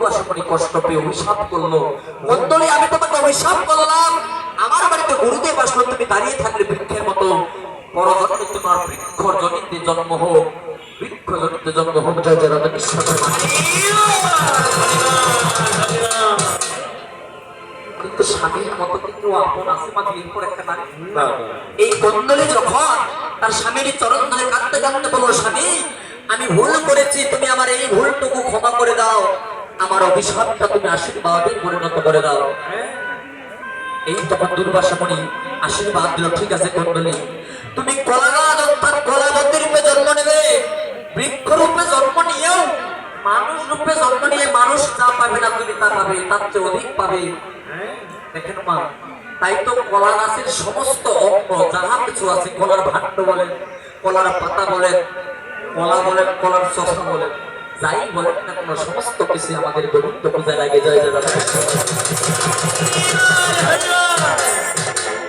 দুর্বাসমণি কষ্ট পেয়ে অভিশাপ করল। মন্দলী আমি তোমাকে অভিশাপ করলাম। আমার বাড়িতে গুরুদেব আসলো তুমি দাঁড়িয়ে থাকলে বৃক্ষের মতো। পরজন্মে তোমার বৃক্ষ জনিতে জন্ম হোক। বৃক্ষ জনিতে জন্ম হোক জয় জয় রাধা বিশ্বকর্মা কিন্তু স্বামীর মতো কিন্তু আপন আছে মা বিয়ের একটা নারী এই কন্দলে যখন তার স্বামীর চরণ ধরে কাঁদতে কাঁদতে বলল স্বামী আমি ভুল করেছি তুমি আমার এই ভুলটুকু ক্ষমা করে দাও। আমার অভিশাপটা তুমি আশীর্বাদে পরিণত করে দাও। এই তখন দুর্বাসা মণি আশীর্বাদ দিল, ঠিক আছে কন্দলি তুমি রূপে জন্ম নেবে। বৃক্ষ রূপে জন্ম নিয়েও মানুষ রূপে জন্ম নিয়ে মানুষ যা পাবে না তুমি তা পাবে, তার চেয়ে অধিক পাবে। দেখেন মা, তাই তো কলা গাছের সমস্ত অঙ্গ, যাহা কিছু আছে, কলার ভাণ্ড বলেন, কলার পাতা বলেন, কলা বলেন, কলার চষা বলেন, যাই বলেন না কোনো, সমস্ত কিছু আমাদের গোবিন্দ পূজায় লাগে জয় জয়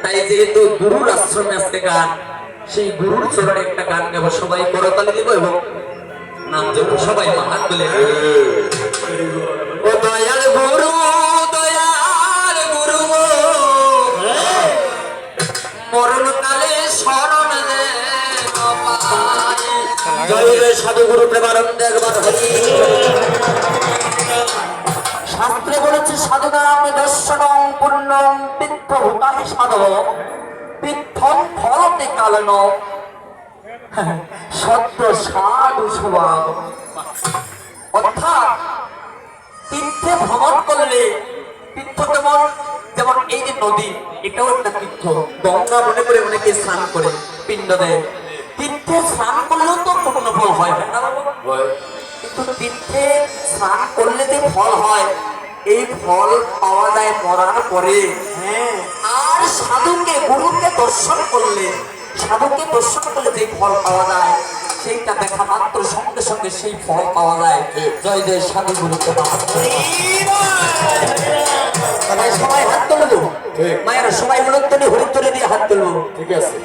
তাই যেহেতু গুরুর আশ্রমে আজকে গান, সেই গুরুর চরণে একটা গান গাবো, সবাই করতালি দিব এবং নাম দেবো সবাই মা হাত তুলে ও দয়াল গুরু দয়াল গুরু মরণ কালে শরণ দে জয় সাধু গুরু প্রেমানন্দ একবার হরি। শাস্ত্রে বলেছে সাধুনাম দর্শনং পুণ্যং তীর্থ ভূতাহি সাধব। তীর্থং ফলতে কালন। সত্য সাধু স্বভাব। অর্থাৎ তীর্থে ভ্রমণ করলে তীর্থ যেমন যেমন এই যে নদী এটাও একটা তীর্থ। গঙ্গা মনে করে অনেকে স্নান করে পিণ্ড দেয়। তীর্থে স্নান করলেও তো পূর্ণ ফল হয় না। কিন্তু তীর্থে স্নান করলে যে ফল হয় এই ফল পাওয়া যায় মরার পরে। হ্যাঁ। আর সাধুকে গুরুকে দর্শন করলে সাধুকে দর্শন করলে যে ফল পাওয়া যায় সেইটা দেখা মাত্র সঙ্গে সঙ্গে সেই ফল পাওয়া যায়। জয় জয় সাধু গুরুকে সবাই হাত তুলবো? ঠিক। মায়ের সবাই মূলত্তনি হরিত্তরে দিয়ে হাত তুলবো? ঠিক আছে।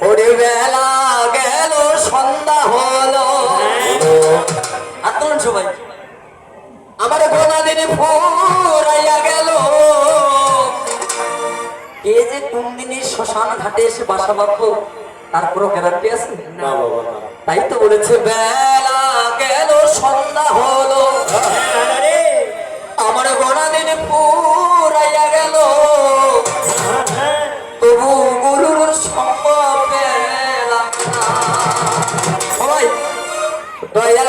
ওরে বেলা গেল সন্ধ্যা হলো। আতন সবাই। দিনে শ্মশান ঘাটে এসে বাসা বাঁধবো? তার কোনো গ্যারান্টি আছে তাই তো বলেছে বেলা গেল সন্ধ্যা হলো। আমার গোনা দিনে পুরাইয়া গেল। তবু গুরুর পেলাম সবাই দয়াল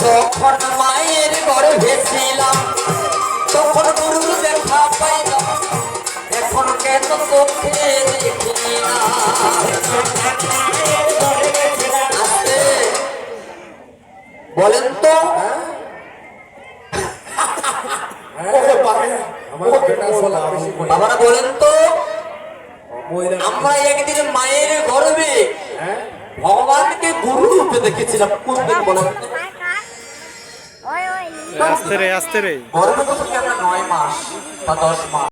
যখন মায়ের গর্ভে ছিলাম তখন গুরু দেখা পাইলাম। এখন কেন চোখে দেখি না? বলেন তো। বাবারা বলেন তো আমরা একদিন মায়ের গর্ভে গুরু রূপে দেখেছিলাম কোন দিন বলেন আস্তে রে আস্তে রে। বড় আমরা নয় মাস বা দশ মাস?